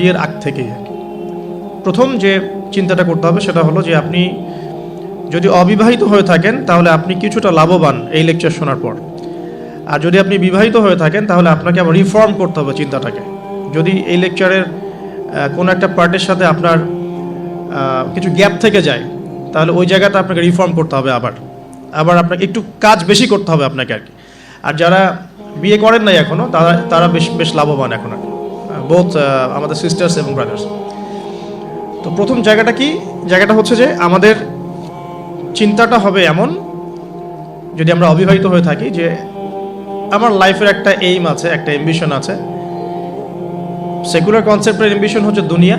বিয়ের আগ থেকেই। প্রথম যে চিন্তাটা করতে হবে সেটা হলো যে আপনি যদি অবিবাহিত হয়ে থাকেন, তাহলে আপনি কিছুটা লাভবান এই লেকচার শোনার পর। আর যদি আপনি বিবাহিত হয়ে থাকেন, তাহলে আপনাকে আবার রিফর্ম করতে হবে চিন্তাটাকে। যদি এই লেকচারের কোনো একটা পার্টের সাথে আপনার কিছু গ্যাপ থেকে যায়, তাহলে ওই জায়গাটা আপনাকে রিফর্ম করতে হবে আবার। আবার আপনাকে একটু কাজ বেশি করতে হবে আপনাকে আর কি। আর যারা বিয়ে করেন নাই এখনও তারা তারা বেশ বেশ লাভবান এখন আর বোথ আমাদের সিস্টার্স এবং ব্রাদার্স তো প্রথম জায়গাটা কি? জায়গাটা হচ্ছে যে আমাদের চিন্তাটা হবে এমন, যদি আমরা অবিবাহিত হয়ে থাকি, যে আমার লাইফের একটা এইম আছে, একটা এম্বিশন আছে। সেকুলার কনসেপ্টের এম্বিশন হচ্ছে দুনিয়া,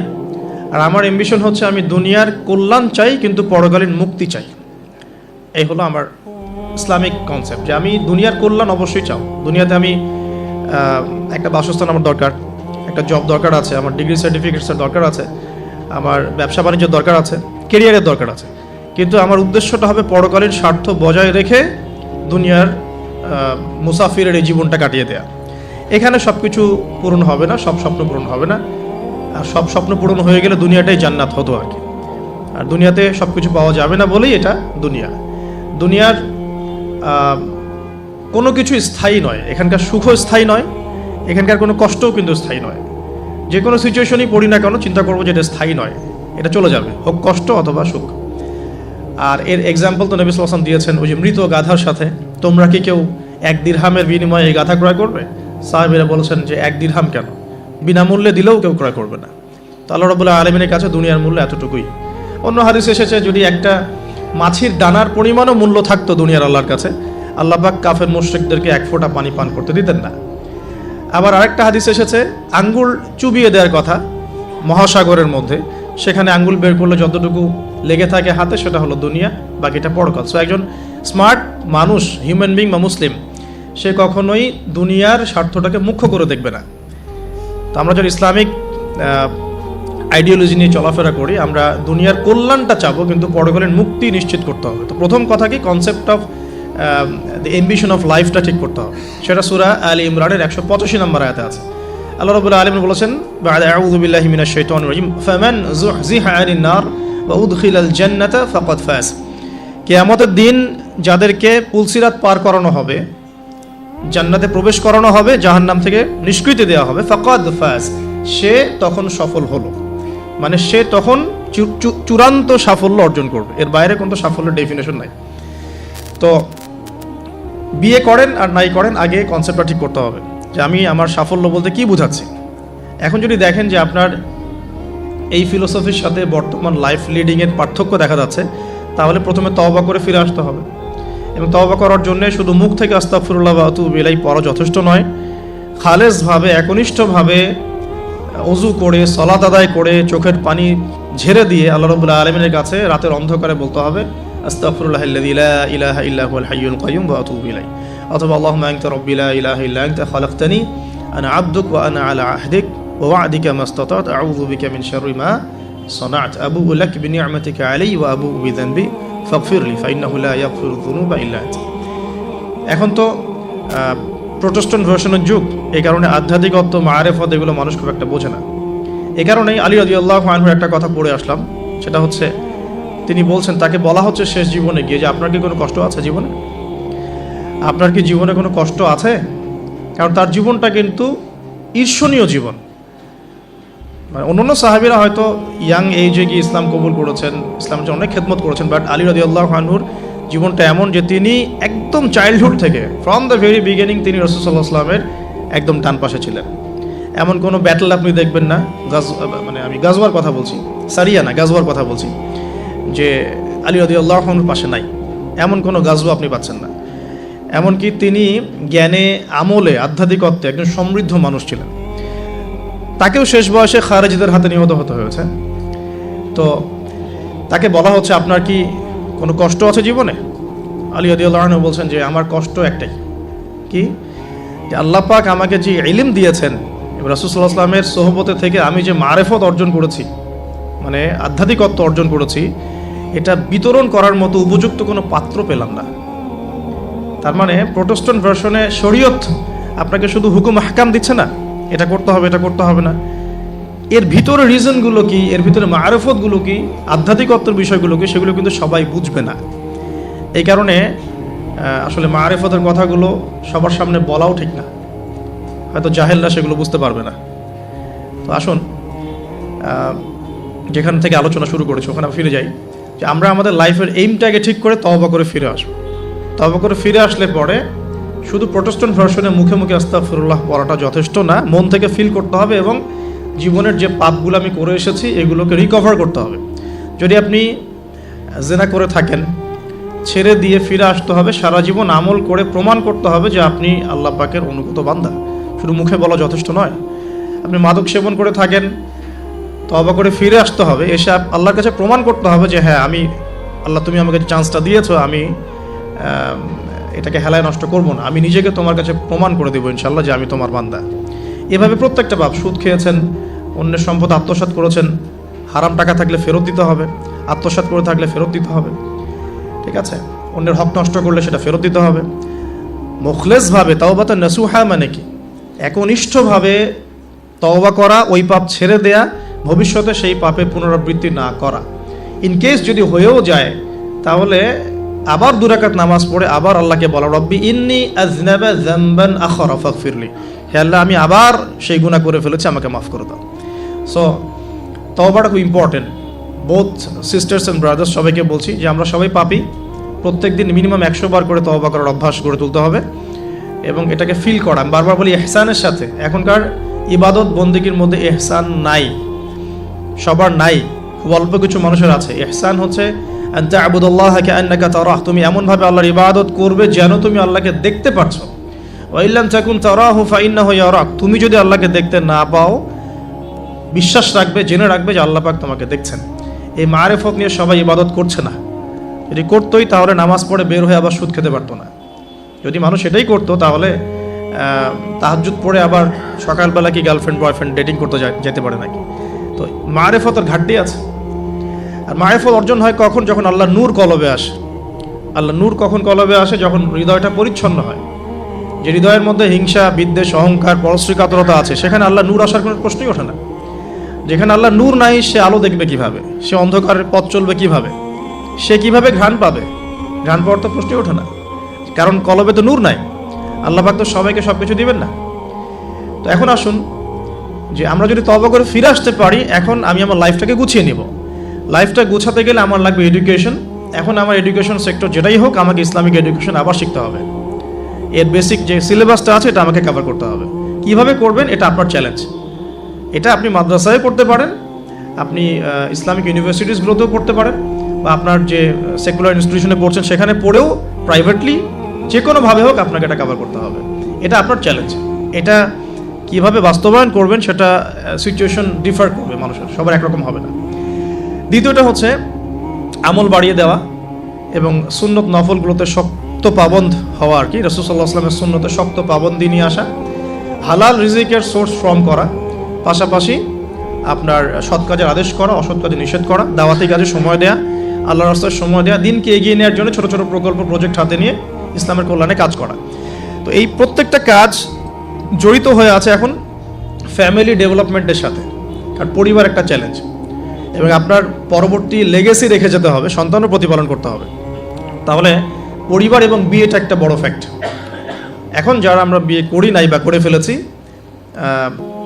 আর আমার এম্বিশন হচ্ছে আমি দুনিয়ার কল্যাণ চাই, কিন্তু পরকালীন মুক্তি চাই। এই হলো আমার ইসলামিক কনসেপ্ট যে আমি দুনিয়ার কল্যাণ অবশ্যই চাও। দুনিয়াতে আমি একটা বাসস্থান আমার দরকার। একটা জব দরকার আছে, আমার ডিগ্রি সার্টিফিকেটসের দরকার আছে, আমার ব্যবসা বাণিজ্যের দরকার আছে কেরিয়ারের দরকার আছে। কিন্তু আমার উদ্দেশ্যটা হবে পরকালীন স্বার্থ বজায় রেখে দুনিয়ার মুসাফিরের এই জীবনটা কাটিয়ে দেয়া। এখানে সব কিছু পূরণ হবে না, সব স্বপ্ন পূরণ হবে না। আর সব স্বপ্ন পূরণ হয়ে গেলে দুনিয়াটাই জান্নাত হতো আর কি। আর দুনিয়াতে সব কিছু পাওয়া যাবে না বলেই এটা দুনিয়া। দুনিয়ার কোনো কিছু স্থায়ী নয়, এখানকার সুখও স্থায়ী নয় এখানকার কোনো কষ্টও কিন্তু স্থায়ী নয়। যে কোনো সিচুয়েশনই পড়ি না কেন চিন্তা করব যে এটা স্থায়ী নয়। এটা চলে যাবে, হোক কষ্ট অথবা সুখ। আর এর এক্সাম্পল তো নবী সাল্লাম দিয়েছেন, ওই যে মৃত গাধার সাথে। তোমরা কি কেউ এক দিরহামের বিনিময়ে এই গাধা ক্রয় করবে? সাহেবেরা বলেছেন যে এক দিরহাম কেন? বিনামূল্যে দিলেও কেউ ক্রয় করবে না। তো আল্লাহ রবুল্লাহ আলমিনের কাছে দুনিয়ার মূল্য এতটুকুই। অন্য হাদিস এসেছে, যদি একটা মাছির দানার পরিমাণও মূল্য থাকতো দুনিয়ার আল্লাহর কাছে, আল্লাহ পাক কাফের মুশ্রিকদেরকে এক ফোঁটা পানি পান করতে দিতেন না। আবার আরেকটা হাদিস এসেছে, আঙ্গুল চুবিয়ে দেওয়ার কথা মহাসাগরের মধ্যে। সেখানে আঙ্গুল বের করলে যতটুকু লেগে থাকে হাতে, সেটা হলো দুনিয়া, বাকিটা পরকাল। সো একজন স্মার্ট মানুষ হিউম্যান বিং বা মুসলিম, সে কখনোই দুনিয়ার স্বার্থটাকে মুখ্য করে দেখবে না। তো আমরা যখন ইসলামিক আইডিওলজি নিয়ে চলাফেরা করি, আমরা দুনিয়ার কল্যাণটা চাবো, কিন্তু পরকালীন মুক্তি নিশ্চিত করতে হবে। তো প্রথম কথা কি? কনসেপ্ট অফ এম্বিশন অফ লাইফটা ঠিক করতে হবে। সেটা সুরা আলী ইমরানের একশো পঁচাশি নম্বর আয়াতে আছে। আল্লাহ রবুল্লাহ আলম বলেছেন, বাদ মিনাশ শাইতানির রাজিম, ফামান যুহজিহা আনিন নার ওয়া উদখিলাল জান্নাতা ফাকাদ ফাজ। কিয়ামতের দিন যাদেরকে পুলসিরাত পার করানো হবে, জান্নাতে প্রবেশ করানো হবে জাহান নাম থেকে নিষ্কৃতি দেওয়া হবে, ফাকাদ ফাজ। সে তখন সফল হলো। মানে সে তখন চূড়ান্ত সাফল্য অর্জন করবে। এর বাইরে কোনো সাফল্যের ডেফিনেশন নাই। তো বিয়ে করেন আর নাই করেন, আগে কনসেপ্টটা ঠিক করতে হবে। যে আমি আমার সাফল্য বলতে কি বুঝাচ্ছি? এখন যদি দেখেন যে আপনার এই ফিলোসফির সাথে বর্তমান লাইফ লিডিংয়ের পার্থক্য দেখা যাচ্ছে, তাহলে প্রথমে তওবা করে ফিরে আসতে হবে। এবং তওবা করার জন্য শুধু মুখ থেকে আস্তাফরুল্লাহ বা অতু বিলাই পড়া যথেষ্ট নয়, খালেজভাবে, একনিষ্ঠভাবে অজু করে, সলাত আদায় করে, চোখের পানি ঝেড়ে দিয়ে আল্লাহ রবুল্লাহ আলমিনের কাছে রাতের অন্ধকারে বলতে হবে আস্তাফরুল্লাহ ইলা ইলাহা ইল্লাহুল হাইয়ুল কাইয়ুম বা অতু বিলাই অথবা আল্লাহুম্মা আনতা রাব্বি লা ইলাহা ইল্লা আনতা খালাকতানি আনা আবদুক ওয়া আনা আলা আহদিক ওয়া ওয়া'দিকা মাস্তাতাত আউযু বিকা মিন শাররি মা صنعت أبوء لك بنعمتك علي وأبوء بذنبي فاغفر لي فإنه لا يغفر الذنوب إلا أنت এখন তো প্রোটেস্টন ভার্সনের যুগ এই কারণে আধ্যাত্মিকত্ব মারেফত এগুলো মানুষ খুব একটা বোঝে না এ কারণেই আলী রাজি আল্লাহ আনহুর একটা কথা পড়ে আসলাম সেটা হচ্ছে তিনি বলছেন, তাকে বলা হচ্ছে শেষ জীবনে গিয়ে। যে আপনার কি কোনো কষ্ট আছে জীবনে? আপনার কি জীবনে কোনো কষ্ট আছে? কারণ তার জীবনটা কিন্তু ঈর্ষণীয় জীবন। মানে অন্যান্য সাহাবিরা হয়তো ইয়াং এইজে গিয়ে ইসলাম কবুল করেছেন, ইসলামের জন্য অনেক খেদমত করেছেন, বাট আলী রাজি আল্লাহ জীবনটা এমন যে তিনি একদম চাইল্ডহুড থেকে ফ্রম দ্য ভেরি বিগিনিং তিনি রসুল্লাহ একদম ডান পাশে ছিলেন। এমন কোনো ব্যাটল আপনি দেখবেন না, গাজ মানে আমি গাজওয়ার কথা বলছি সারিয়া না গাজওয়ার কথা বলছি। যে আলী রদি আল্লাহর পাশে নাই। এমন কোনো গাজওয়া আপনি পাচ্ছেন না। এমনকি তিনি জ্ঞানে, আমলে, আধ্যাত্মিকত্বে একজন সমৃদ্ধ মানুষ ছিলেন। তাকেও শেষ বয়সে খারেজিদের হাতে নিহত হতে হয়েছে। তো তাকে বলা হচ্ছে, আপনার কি কোনো কষ্ট আছে জীবনে? আলী আদিউল্লাহ বলছেন যে, আমার কষ্ট একটাই। কি? যে আল্লাহ পাক আমাকে যে ইলিম দিয়েছেন রাসুসাল্লাহ আসলামের সোহবতে থেকে আমি যে মারেফত অর্জন করেছি মানে আধ্যাত্মিকত্ব অর্জন করেছি এটা বিতরণ করার মতো উপযুক্ত কোনো পাত্র পেলাম না। তার মানে প্রোটেস্ট্যান্ট ভার্সনে শরীয়ত আপনাকে শুধু হুকুম হাকাম দিচ্ছে না, এটা করতে হবে, এটা করতে হবে না। এর ভিতরে রিজনগুলো কি, এর ভিতরে মারফতগুলো কি, আধ্যাত্মিকত্বর বিষয়গুলো কি, সেগুলো কিন্তু সবাই বুঝবে না। এই কারণে আসলে মারেফতের কথাগুলো সবার সামনে বলাও ঠিক না। হয়তো জাহেলরা সেগুলো বুঝতে পারবে না। তো আসুন যেখান থেকে আলোচনা শুরু করেছি, ওখানে ফিরে যাই। যে আমরা আমাদের লাইফের এইমটাকে ঠিক করে তওবা করে ফিরে আসব। তওবা করে ফিরে আসলে পরে শুধু প্রোটেস্ট্যান্ট ভার্সনে মুখে মুখে আস্তাফিরুল্লাহ পড়াটা যথেষ্ট না, মন থেকে ফিল করতে হবে এবং জীবনের যে পাপগুলো আমি করে এসেছি, এগুলোকে রিকভার করতে হবে। যদি আপনি জেনা করে থাকেন, ছেড়ে দিয়ে ফিরে আসতে হবে, সারা জীবন আমল করে প্রমাণ করতে হবে যে আপনি আল্লাহ পাকের অনুগত বান্দা। শুধু মুখে বলা যথেষ্ট নয়, আপনি মাদক সেবন করে থাকেন তবা করে ফিরে আসতে হবে, এসে আল্লাহর কাছে প্রমাণ করতে হবে যে হ্যাঁ আমি আল্লাহ তুমি আমাকে চান্সটা দিয়েছ, আমি এটাকে হেলায় নষ্ট করব না। আমি নিজেকে তোমার কাছে প্রমাণ করে দেবো ইনশাল্লাহ যে আমি তোমার বান্দা। এভাবে প্রত্যেকটা বাপ সুদ খেয়েছেন, অন্যের সম্পদ আত্মসাৎ করেছেন। হারাম টাকা থাকলে ফেরত দিতে হবে, আত্মসাৎ করে থাকলে ফেরত দিতে হবে। ঠিক আছে? অন্যের হক নষ্ট করলে সেটা ফেরত দিতে হবে। মুখলেসভাবে তাওবাতা নাসুহা মানে কি? একনিষ্ঠভাবে তওবা করা, ওই পাপ ছেড়ে দেয়া ভবিষ্যতে সেই পাপের পুনরাবৃত্তি না করা। ইন কেস যদি হয়েও যায়, তাহলে আবার দুরাকাত নামাজ পড়ে আবার আল্লাহকে বলা, রব্বি ইন্নি আজনাবা ফাগফিরলি হে আল্লাহ, আমি আবার সেই গুনাহ করে ফেলেছি, আমাকে মাফ করে দাও। সো তওবাটা খুব important both sisters and brothers সবাইকে বলছি যে আমরা সবাই পাপি। প্রত্যেক দিন মিনিমাম একশো বার করে তওবা করার অভ্যাস গড়ে তুলতে হবে এবং এটাকে ফিল করা। আমি বারবার বলি, এহসানের সাথে। এখনকার ইবাদত বন্দিগির মধ্যে এহসান নাই। সবার নাই, খুব অল্প কিছু মানুষের আছে। এহসান হচ্ছে আবুদুল্লাহকে আন্নাকা তারাহ তুমি এমনভাবে আল্লাহর ইবাদত করবে যেন তুমি আল্লাহকে দেখতে পারছ। ওয়াইল্লাম চাকুন তারাহু ফাইন্নাহু ইয়ারাক তুমি যদি আল্লাহকে দেখতে না পাও বিশ্বাস রাখবে, জেনে রাখবে যে আল্লাহ পাক তোমাকে দেখছেন। এই মারেফত নিয়ে সবাই ইবাদত করছে না। যদি করতোই তাহলে নামাজ পড়ে বের হয়ে আবার সুদ খেতে পারতো না। যদি মানুষ এটাই করতো তাহলে তাহাজুদ পড়ে আবার সকালবেলা কি গার্লফ্রেন্ড বয়ফ্রেন্ড ডেটিং করতে যেতে পারে নাকি? তো মারেফতের ঘাটতি আছে। আর মারেফত অর্জন হয় কখন? যখন আল্লাহ নূর কলবে আসে। আল্লাহ নূর কখন কলবে আসে? যখন হৃদয়টা পরিচ্ছন্ন হয়। যে হৃদয়ের মধ্যে হিংসা, বিদ্বেষ, অহংকার পরশ্রী কাতরতা আছে, সেখানে আল্লাহ নূর আসার কোনো প্রশ্নই ওঠে না। যেখানে আল্লাহ নূর নাই, সে আলো দেখবে কীভাবে? সে অন্ধকারের পথ চলবে কীভাবে? সে কীভাবে ঘ্রাণ পাবে? ঘ্রাণ পাওয়ার তো প্রশ্নই ওঠে না। কারণ কলবে তো নূর নাই। আল্লাহ পাক তো সবাইকে সব কিছু দিবেন না। তো এখন আসুন যে আমরা যদি তবা করে ফিরে আসতে পারি, এখন আমি আমার লাইফটাকে গুছিয়ে নিব। লাইফটা গুছাতে গেলে আমার লাগবে এডুকেশন এখন আমার এডুকেশন সেক্টর যেটাই হোক, আমাকে ইসলামিক এডুকেশন আবার শিখতে হবে। এর বেসিক যে সিলেবাসটা আছে, এটা আমাকে কভার করতে হবে। কীভাবে করবেন, এটা আপনার চ্যালেঞ্জ এটা আপনি মাদ্রাসায় করতে পারেন, আপনি ইসলামিক ইউনিভার্সিটিসগুলোতেও পড়তে পারেন, বা আপনার যে সেকুলার ইনস্টিটিউশনে পড়ছেন, সেখানে পড়েও প্রাইভেটলি যে কোনোভাবে হোক আপনাকে এটা কভার করতে হবে। এটা আপনার চ্যালেঞ্জ এটা কীভাবে বাস্তবায়ন করবেন সেটা সিচুয়েশন ডিফার করবে মানুষের, সবার একরকম হবে না। দ্বিতীয়টা হচ্ছে আমল বাড়িয়ে দেওয়া এবং সুন্নত নফলগুলোতে শক্ত পাবন্ধ হওয়া আর কি। রসুল্লাহ আসলামের সুন্নতে শক্ত পাবন্দি নিয়ে আসা, হালাল রিজিকের সোর্স ফর্ম করা, পাশাপাশি আপনার সৎ কাজের আদেশ করা, অসৎ কাজে নিষেধ করা, দাওয়াতি কাজে সময় দেয়া আল্লাহ রাস্তায় সময় দেওয়া দিনকে এগিয়ে নেওয়ার জন্য ছোট ছোট প্রকল্প প্রজেক্ট হাতে নিয়ে ইসলামের কল্যাণে কাজ করা। তো এই প্রত্যেকটা কাজ জড়িত হয়ে আছে এখন ফ্যামিলি ডেভেলপমেন্টের সাথে, কারণ পরিবার একটা চ্যালেঞ্জ এবং আপনার পরবর্তী লেগেসি রেখে যেতে হবে, সন্তানও প্রতিপালন করতে হবে। তাহলে পরিবার এবং বিয়েটা একটা বড় ফ্যাক্ট এখন যারা আমরা বিয়ে করি নাই বা করে ফেলেছি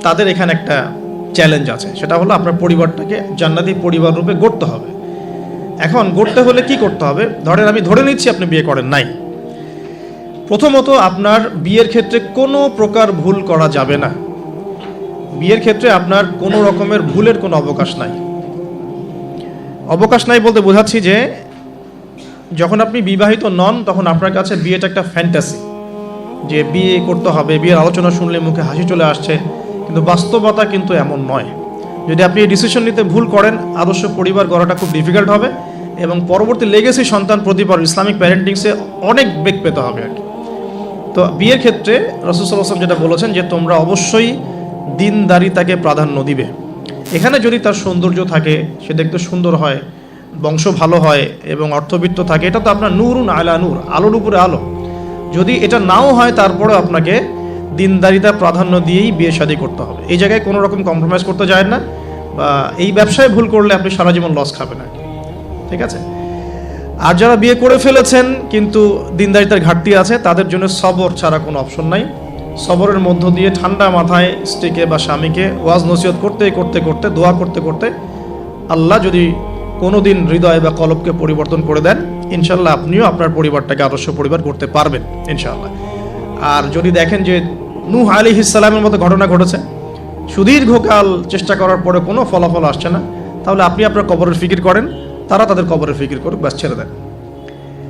তাদের এখানে একটা চ্যালেঞ্জ আছে। সেটা হলো আপনার পরিবারটাকে জান্নাতি পরিবার রূপে গড়তে হবে। এখন গড়তে হলে কি করতে হবে? ধরেন আমি ধরে নিচ্ছি আপনি বিয়ে করেন নাই। প্রথমত আপনার বিয়ের ক্ষেত্রে কোনো প্রকার ভুল করা যাবে না। বিয়ের ক্ষেত্রে আপনার কোনো রকমের ভুলের কোনো অবকাশ নাই। অবকাশ নাই বলতে বোঝাচ্ছি যে, যখন আপনি বিবাহিত নন, তখন আপনার কাছে বিয়েটা একটা ফ্যান্টাসি যে বিয়ে করতে হবে, বিয়ের আলোচনা শুনলে মুখে হাসি চলে আসছে, কিন্তু বাস্তবতা কিন্তু এমন নয়। যদি আপনি এই ডিসিশন নিতে ভুল করেন, আদর্শ পরিবার গড়াটা খুব ডিফিকাল্ট হবে এবং পরবর্তী লেগেসি সন্তান প্রতিবার ইসলামিক প্যারেন্টিংসে অনেক বেগ পেতে হবে আর কি। তো বিয়ের ক্ষেত্রে রসুসাল্লাম যেটা বলেছেন যে তোমরা অবশ্যই দিনদারিতাকে প্রাধান্য দিবে। এখানে যদি তার সৌন্দর্য থাকে, সে দেখতে সুন্দর হয়, বংশ ভালো হয় এবং অর্থবিত্ত থাকে, এটা তো আপনার নূরুন আলা নূর, আলোর উপরে আলো। যদি এটা নাও হয় তারপরে আপনাকে দিনদারিতা প্রাধান্য দিয়েই বিয়ে শাদী করতে হবে। এই জায়গায় কোনো রকম কম্প্রোমাইজ করতে যায় না বা এই ব্যবসায় ভুল করলে আপনি সারা জীবন লস খাবেন আর। ঠিক আছে? আর যারা বিয়ে করে ফেলেছেন, কিন্তু দিনদারিতার ঘাটতি আছে, তাদের জন্য সবর ছাড়া কোনো অপশন নাই। সবরের মধ্য দিয়ে ঠান্ডা মাথায় স্ত্রীকে বা স্বামীকে ওয়াজ নসিহত করতে করতে করতে, দোয়া করতে করতে আল্লাহ যদি কোনো দিন হৃদয় বা কলবকে পরিবর্তন করে দেন ইনশাল্লাহ আপনিও আপনার পরিবারটাকে আদর্শ পরিবার করতে পারবেন ইনশাল্লাহ আর যদি দেখেন যে নূহ আলী ইসালামের মতো ঘটনা ঘটেছে, সুদীর্ঘকাল চেষ্টা করার পরে কোনো ফলাফল আসছে না, তাহলে আপনি আপনার কবরের ফিকির করেন। তারা তাদের কবরের ফিকির করুক, ব্যাস ছেড়ে দেন।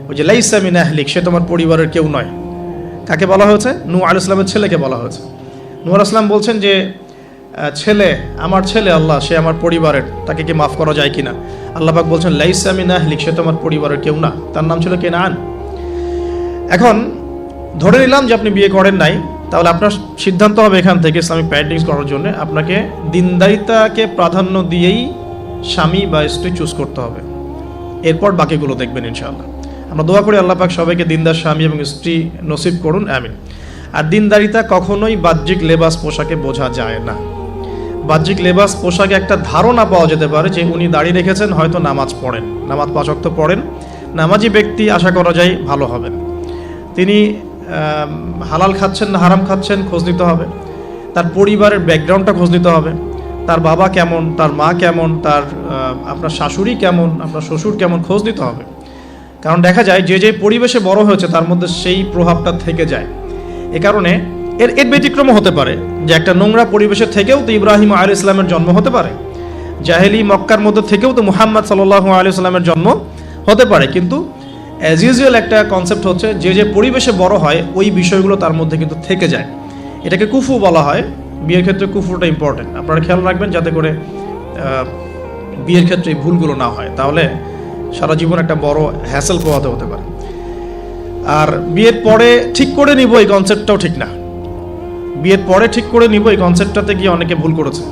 ওই যে লাইসামিন আহলিক সে তোমার পরিবারের কেউ নয়। কাকে বলা হয়েছে? নু আল ইসলামের ছেলেকে বলা হয়েছে। নূ ইসলাম বলছেন যে ছেলে, আমার ছেলে আল্লাহ, সে আমার পরিবারের, তাকে কি মাফ করা যায় কিনা? আল্লাহ পাক বলছেন লাইসামিন আহলিক সে তোমার পরিবারের কেউ না। তার নাম ছিল কে কেনান। এখন, ধরে নিলাম যে আপনি বিয়ে করেন নাই, তাহলে আপনার সিদ্ধান্ত হবে এখান থেকে ইসলামিক প্যারেন্টিংস করার জন্য। আপনাকে দিনদারিতাকে প্রাধান্য দিয়েই স্বামী বা স্ত্রী চুজ করতে হবে। এরপর বাকিগুলো দেখবেন ইনশাআল্লাহ। আমরা দোয়া করি আল্লাহ পাক সবাইকে দিনদার স্বামী এবং স্ত্রী নসিব করুন, আমিন। আর দিনদারিতা কখনোই বাহ্যিক লেবাস পোশাকে বোঝা যায় না। বাহ্যিক লেবাস পোশাকে একটা ধারণা পাওয়া যেতে পারে যে উনি দাঁড়িয়ে রেখেছেন, হয়তো নামাজ পড়েন। নামাজ পাচক পড়েন। নামাজি ব্যক্তি আশা করা যায় ভালো হবেন। তিনি হালাল খাচ্ছেন না হারাম খাচ্ছেন খোঁজ নিতে হবে। তার পরিবারের ব্যাকগ্রাউন্ডটা খোঁজ নিতে হবে। তার বাবা কেমন, তার মা কেমন, তার আপনার শাশুড়ি কেমন, আপনার শ্বশুর কেমন, খোঁজ নিতে হবে। কারণ দেখা যায় যে যে পরিবেশে বড় হয়েছে তার মধ্যে সেই প্রভাবটা থেকে যায়। এ কারণে এর এর ব্যতিক্রমও হতে পারে যে একটা নোংরা পরিবেশে থেকেও তো ইব্রাহিম আলী ইসলামের জন্ম হতে পারে। জাহেলি মক্কার মধ্যে থেকেও তো মুহাম্মদ সাল্লাহ আলী ইসলামের জন্ম হতে পারে। কিন্তু অ্যাজ ইউজুয়াল একটা কনসেপ্ট হচ্ছে যে যে পরিবেশে বড় হয় ওই বিষয়গুলো তার মধ্যে কিন্তু থেকে যায়। এটাকে কুফু বলা হয়। বিয়ের ক্ষেত্রে কুফুটা ইম্পর্টেন্ট আপনারা খেয়াল রাখবেন যাতে করে বিয়ের ক্ষেত্রে এই ভুলগুলো না হয়। তাহলে সারা জীবন একটা বড় হ্যাসেল পোহাতে হতে পারে। আর বিয়ের পরে ঠিক করে নিব এই কনসেপ্টটাও ঠিক না। বিয়ের পরে ঠিক করে নিব এই কনসেপ্টটাতে গিয়ে অনেকে ভুল করেছে।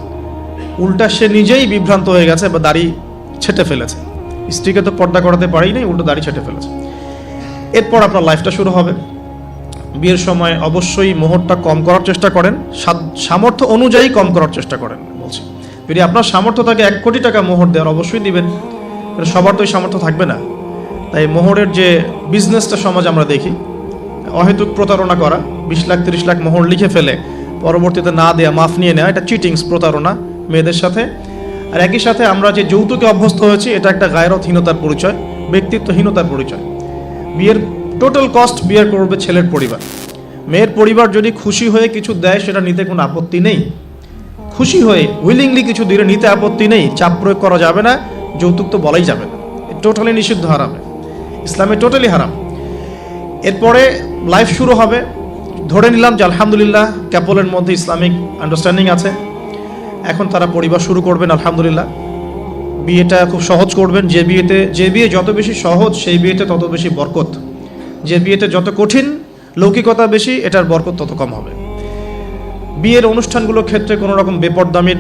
উল্টা সে নিজেই বিভ্রান্ত হয়ে গেছে বা দাড়ি ছেটে ফেলেছে। স্ত্রীকে তো পর্দা করাতে পারি নাই, উল্টো দাড়ি ছেটে ফেলেছে। এরপর আপনার লাইফটা শুরু হবে। বিয়ের সময় অবশ্যই মোহরটা কম করার চেষ্টা করেন। সাদ- সামর্থ্য অনুযায়ী কম করার চেষ্টা করেন, বলছি। যদি আপনার সামর্থ্য থাকে এক কোটি টাকা মোহর দেওয়ার, অবশ্যই দিবেন। সবার তো সামর্থ্য থাকবে না। তাই মোহরের যে বিজনেসটা সমাজ আমরা দেখি, অহেতুক প্রতারণা করা, বিশ লাখ, তিরিশ লাখ মোহর লিখে ফেলে, পরবর্তীতে না দেয়া, মাফ নিয়ে নেওয়া, এটা চিটিংস, প্রতারণা, মেয়েদের সাথে। আর একই সাথে আমরা যে যৌতুকে অভ্যস্ত হয়েছি, এটা একটা গায়রতহীনতার পরিচয়, ব্যক্তিত্বহীনতার পরিচয়। বিয়ের টোটাল কস্ট বিয়ের করবে ছেলের পরিবার। মেয়ের পরিবার যদি খুশি হয়ে কিছু দেয়, সেটা নিতে কোনো আপত্তি নেই। খুশি হয়ে উইলিংলি কিছু দিলে নিতে আপত্তি নেই। চাপ প্রয়োগ করা যাবে না, যৌতুক তো বলাই যাবে না। টোটালি নিষিদ্ধ হারামে ইসলামে টোটালি হারাম। এরপরে লাইফ শুরু হবে। ধরে নিলাম যে আলহামদুলিল্লাহ ক্যাপলের মধ্যে ইসলামিক আন্ডারস্ট্যান্ডিং আছে। এখন তারা পরিবার শুরু করবেন, আলহামদুলিল্লাহ। বিয়েটা খুব সহজ করবেন। যে বিয়েতে, যে বিয়ে যত বেশি সহজ, সেই বিয়েতে তত বেশি বরকত। যে বিয়েতে যত কঠিন লৌকিকতা বেশি, এটার বরকত তত কম হবে। বিয়ের অনুষ্ঠানগুলোর ক্ষেত্রে কোনো রকম বেপরদামির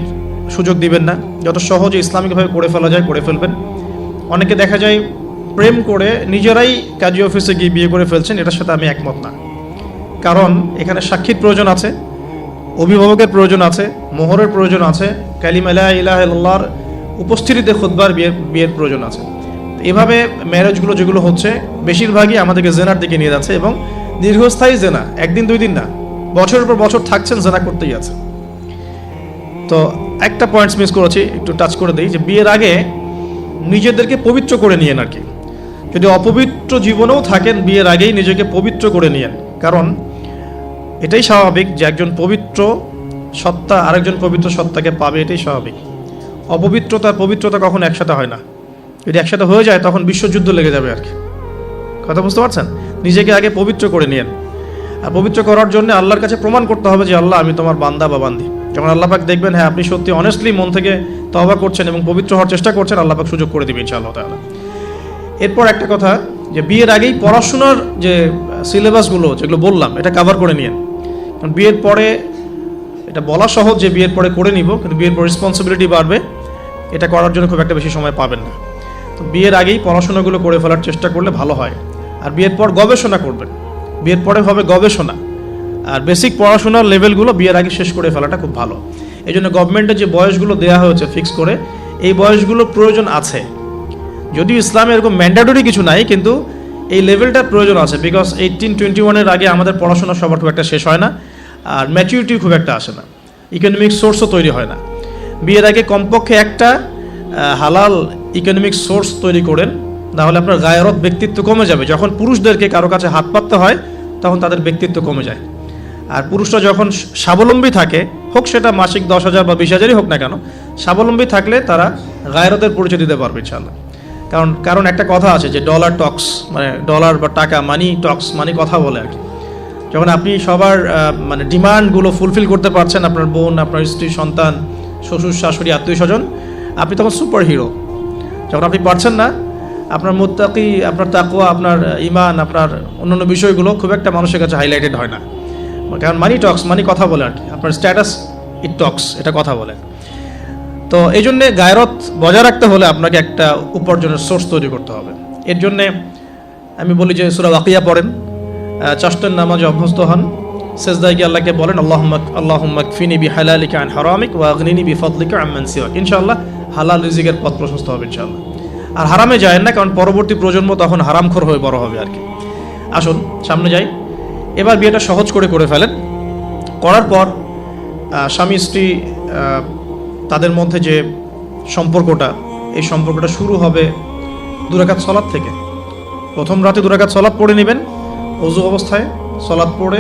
সুযোগ দিবেন না। যত সহজে ইসলামিকভাবে করে ফেলা যায়, করে ফেলবেন। অনেকে দেখা যায় প্রেম করে নিজেরাই কাজী অফিসে গিয়ে বিয়ে করে ফেলছেন, এটার সাথে আমি একমত না। কারণ এখানে সাক্ষীর প্রয়োজন আছে, অভিভাবকের প্রয়োজন আছে, মোহরের প্রয়োজন আছে, কালিম আলাহ ইলাহর উপস্থিতিতে খুদ্বার বিয়ের বিয়ের প্রয়োজন আছে। এভাবে ম্যারেজগুলো যেগুলো হচ্ছে, বেশিরভাগই আমাদেরকে জেনার দিকে নিয়ে যাচ্ছে এবং দীর্ঘস্থায়ী জেনা, একদিন দুই দিন না, বছরের পর বছর থাকছেন, জেনা করতেই আছে তো একটা পয়েন্টস মিস করেছি, একটু টাচ করে দিই যে বিয়ের আগে নিজেদেরকে পবিত্র করে নিয়েন আর কি। যদি অপবিত্র জীবনেও থাকেন, বিয়ের আগেই নিজেকে পবিত্র করে নিয়েন। কারণ এটাই স্বাভাবিক যে একজন পবিত্র সত্তা আরেকজন পবিত্র সত্তাকে পাবে, এটাই স্বাভাবিক। অপবিত্রতা পবিত্রতা কখনো একসাথে হয় না। যদি একসাথে হয়ে যায়, তখন বিশ্বযুদ্ধ লেগে যাবে আর কি। কথা বুঝতে পারছেন? নিজেকে আগে পবিত্র করে নিয়েন। আর পবিত্র করার জন্য আল্লাহর কাছে প্রমাণ করতে হবে যে আল্লাহ আমি তোমার বান্দা বা বান্দি। যখন আল্লাহ পাক দেখবেন হ্যাঁ আপনি সত্যি অনেস্টলি মন থেকে তবা করছেন এবং পবিত্র হওয়ার চেষ্টা করছেন, আল্লাহ পাক সুযোগ করে দিবেন ইনশাআল্লাহ তাআলা। এরপর একটা কথা, যে বিয়ের আগেই পড়াশোনার যে সিলেবাসগুলো যেগুলো বললাম, এটা কভার করে নিয়েন। কারণ বিয়ের পরে এটা বলা সহজ যে বিয়ের পরে করে নিব, কিন্তু বিয়ের পর রেসপন্সিবিলিটি বাড়বে, এটা করার জন্য খুব একটা বেশি সময় পাবেন না। তো বিয়ের আগেই পড়াশোনাগুলো করে ফেলার চেষ্টা করলে ভালো হয়। আর বিয়ের পর গবেষণা করবেন। বিয়ের পরে হবে গবেষণা। আর বেসিক পড়াশোনার লেভেলগুলো বিয়ের আগে শেষ করে ফেলাটা খুব ভালো। এই জন্য গভর্নমেন্টের যে বয়সগুলো দেওয়া হয়েছে ফিক্স করে, এই বয়সগুলো প্রয়োজন আছে। যদিও ইসলামে এরকম ম্যান্ডেটরি কিছু নাই, কিন্তু এই লেভেলটা প্রয়োজন আছে বিকজ এইটিন টোয়েন্টি ওয়ানের আগে আমাদের পড়াশোনা সবার খুব একটা শেষ হয় না, আর ম্যাচুরিটি খুব একটা আসে না। ইকোনমিক সোর্সও তৈরি হয় না। বিয়ের আগে কমপক্ষে একটা হালাল ইকোনমিক সোর্স তৈরি করেন। নাহলে আপনার গায়রত ব্যক্তিত্ব কমে যাবে। যখন পুরুষদেরকে কারও কাছে হাত পাততে হয়, তখন তাদের ব্যক্তিত্ব কমে যায়। আর পুরুষরা যখন স্বাবলম্বী থাকে, হোক সেটা মাসিক দশ হাজার বা বিশ হাজারই হোক না কেন, স্বাবলম্বী থাকলে তারা গায়রতের পরিচয় দিতে পারবে ইনশাল্লাহ কারণ কারণ একটা কথা আছে যে ডলার টক্স মানে ডলার বা টাকা মানি টক্স মানি কথা বলে আর কি। যখন আপনি সবার মানে ডিমান্ডগুলো ফুলফিল করতে পারছেন, আপনার বোন, আপনার স্ত্রী, সন্তান, শ্বশুর, শাশুড়ি, আত্মীয় স্বজন, আপনি তখন সুপার হিরো যখন আপনি পারছেন না আপনার মোত্তাকি আপনার তাকুয়া আপনার ইমান আপনার অন্যান্য বিষয়গুলো খুব একটা মানুষের কাছে হাইলাইটেড হয় না। কারণ মানি টক্স মানি কথা বলে আর কি। আপনার স্ট্যাটাস ইট টক্স এটা কথা বলে। তো এই জন্যে গায়রত বজায় রাখতে হলে আপনাকে একটা উপার্জনের সোর্স তৈরি করতে হবে। এর জন্যে আমি বলি যে সুরা ওয়াকিয়া পড়েন আহ, চাষতের নামাজে অভ্যস্ত হন। সেজদায় গিয়ে আল্লাহকে বলেন আল্লাহ আল্লাহ ফিনি বি হালালিকা আন হারামিক ওয়া আগনিনি বি ফদলিকা আম্মান সিওয়াক। ইনশাআল্লাহ হালাল রিজিকের পথ প্রশস্ত হবে ইনশাআল্লাহ। আর হারামে যায় না, কারণ পরবর্তী প্রজন্ম তখন হারামখোর হয়ে বড় হবে আর কি। আসুন, সামনে যাই। এবার বিয়েটা সহজ করে করে ফেলেন। করার পর স্বামী, স্ত্রী তাদের মধ্যে যে সম্পর্কটা, এই সম্পর্কটা শুরু হবে দুরাকাত সলাদ থেকে। প্রথম রাতে দুরাকাত সলাদ পড়ে নেবেন, অজু অবস্থায় সলাদ পড়ে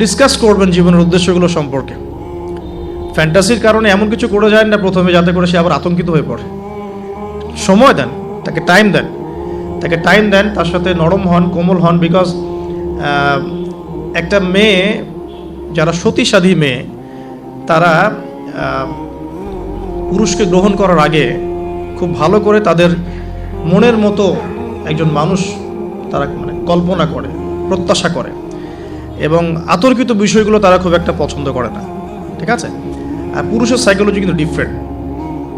ডিসকাস করবেন জীবনের উদ্দেশ্যগুলো সম্পর্কে। ফ্যান্টাসির কারণে এমন কিছু করে যায় না প্রথমে, যাতে করে সে আবার আতঙ্কিত হয়ে পড়ে। সময় দেন, তাকে টাইম দেন। তাকে টাইম দেন, তার সাথে নরম হন, কোমল হন বিকজ একটা মেয়ে, যারা সতীসাধী মেয়ে, তারা পুরুষকে গ্রহণ করার আগে খুব ভালো করে তাদের মনের মতো একজন মানুষ তারা মানে কল্পনা করে, প্রত্যাশা করে এবং আতর্কিত বিষয়গুলো তারা খুব একটা পছন্দ করে না, ঠিক আছে? আর পুরুষের সাইকোলজি কিন্তু ডিফারেন্ট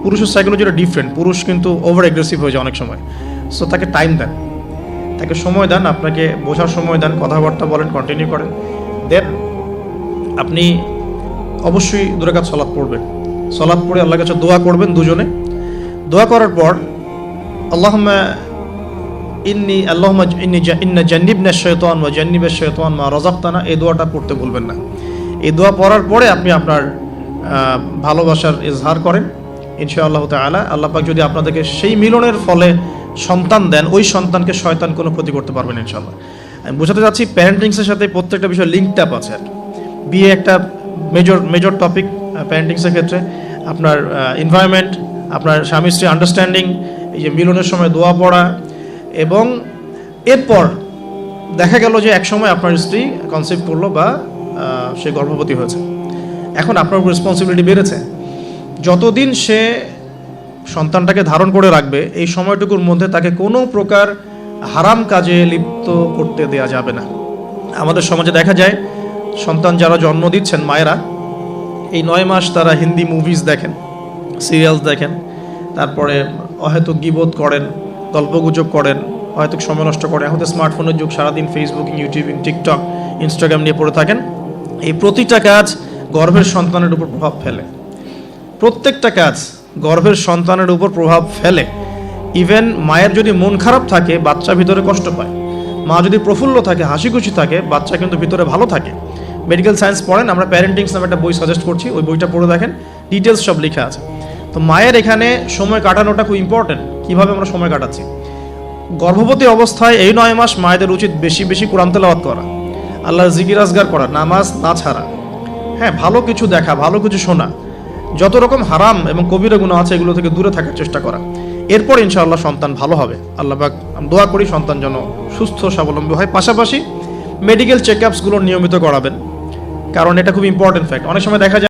পুরুষের সাইকোলজিটা ডিফারেন্ট পুরুষ কিন্তু ওভার অ্যাগ্রেসিভ হয়ে যায় অনেক সময়। সো তাকে টাইম দেন। তাকে সময় দেন, আপনাকে বোঝার সময় দেন, কথাবার্তা বলেন কন্টিনিউ করেন। দেন আপনি অবশ্যই দুরাকাত সলাৎ পড়বেন। সলাৎ পড়ে আল্লাহর কাছে দোয়া করবেন দুজনে। দোয়া করার পর আল্লাহ ইন্নি আল্লাহ ইন্নি জা- ইন্না জান্নিবনা শৈতান বা জান্নিবের শৈতান মা রজাক্তানা এই দোয়াটা পড়তে ভুলবেন না। এই দোয়া পড়ার পরে আপনি আপনার ভালোবাসার ইজহার করেন। ইনশাআল্লাহ আল্লাহ আল্লাহ পাক যদি আপনাদেরকে সেই মিলনের ফলে সন্তান দেন, ওই সন্তানকে শয়তান কোনো ক্ষতি করতে পারবেন ইনশাআল্লাহ। আমি বোঝাতে চাচ্ছি প্যারেন্টিংসের সাথে প্রত্যেকটা বিষয় লিঙ্কড আপ আছে আর বিয়ে একটা মেজর মেজর টপিক প্যারেন্টিংসের ক্ষেত্রে। আপনার এনভায়রনমেন্ট আপনার স্বামী স্ত্রী আন্ডারস্ট্যান্ডিং এই যে মিলনের সময় দোয়া পড়া, এবং এরপর দেখা গেল যে একসময় আপনার স্ত্রী কনসেপ্ট করল বা সে গর্ভবতী হয়েছে। এখন আপনার রেসপন্সিবিলিটি বেড়েছে। যতদিন সে সন্তানটাকে ধারণ করে রাখবে, এই সময়টুকুর মধ্যে তাকে কোনো প্রকার হারাম কাজে লিপ্ত করতে দেয়া যাবে না। আমাদের সমাজে দেখা যায়, সন্তান যারা জন্ম দিচ্ছেন মায়েরা, এই নয় মাস তারা হিন্দি মুভিজ দেখেন সিরিয়ালস দেখেন, তারপরে অহেতুক গিবোধ করেন, গল্পগুজব করেন, অহেতুক সময় নষ্ট করেন। এখন তো স্মার্টফোনের যুগ, সারাদিন ফেসবুকিং ইউটিউবিং টিকটক ইনস্টাগ্রাম নিয়ে পড়ে থাকেন। এই প্রতিটা কাজ গর্ভের সন্তানের উপর প্রভাব ফেলে। প্রত্যেকটা কাজ গর্ভের সন্তানের উপর প্রভাব ফেলে। ইভেন মায়ের যদি মন খারাপ থাকে, বাচ্চা ভিতরে কষ্ট পায়। মা যদি প্রফুল্ল থাকে হাসি খুশি থাকে, বাচ্চা কিন্তু ভিতরে ভালো থাকে। মেডিকেল সায়েন্স পড়েন, আমরা প্যারেন্টিংস নামে একটা বই সাজেস্ট করছি, ওই বইটা পড়ে দেখেন ডিটেলস সব লেখা আছে। তো মায়ের এখানে সময় কাটানোটা খুব ইম্পর্টেন্ট কীভাবে আমরা সময় কাটাচ্ছি? গর্ভবতী অবস্থায় এই নয় মাস মায়েদের উচিত বেশি বেশি কোরআন তেলাওয়াত করা, আল্লাহর জিকির আজগার করা, নামাজ না ছাড়া। হ্যাঁ ভালো কিছু দেখা, ভালো কিছু শোনা। যত রকম হারাম এবং কবিরা গুণ আছে এগুলো থেকে দূরে থাকার চেষ্টা করা। এরপর ইনশাআল্লাহ সন্তান ভালো হবে। আল্লাহ পাক দোয়া করি সন্তান যেন সুস্থ, স্বাবলম্বী হয়। পাশাপাশি মেডিকেল চেক আপসগুলো নিয়মিত করাবেন। কারণ এটা খুব ইম্পর্টেন্ট ফ্যাক্ট অনেক সময় দেখা যায়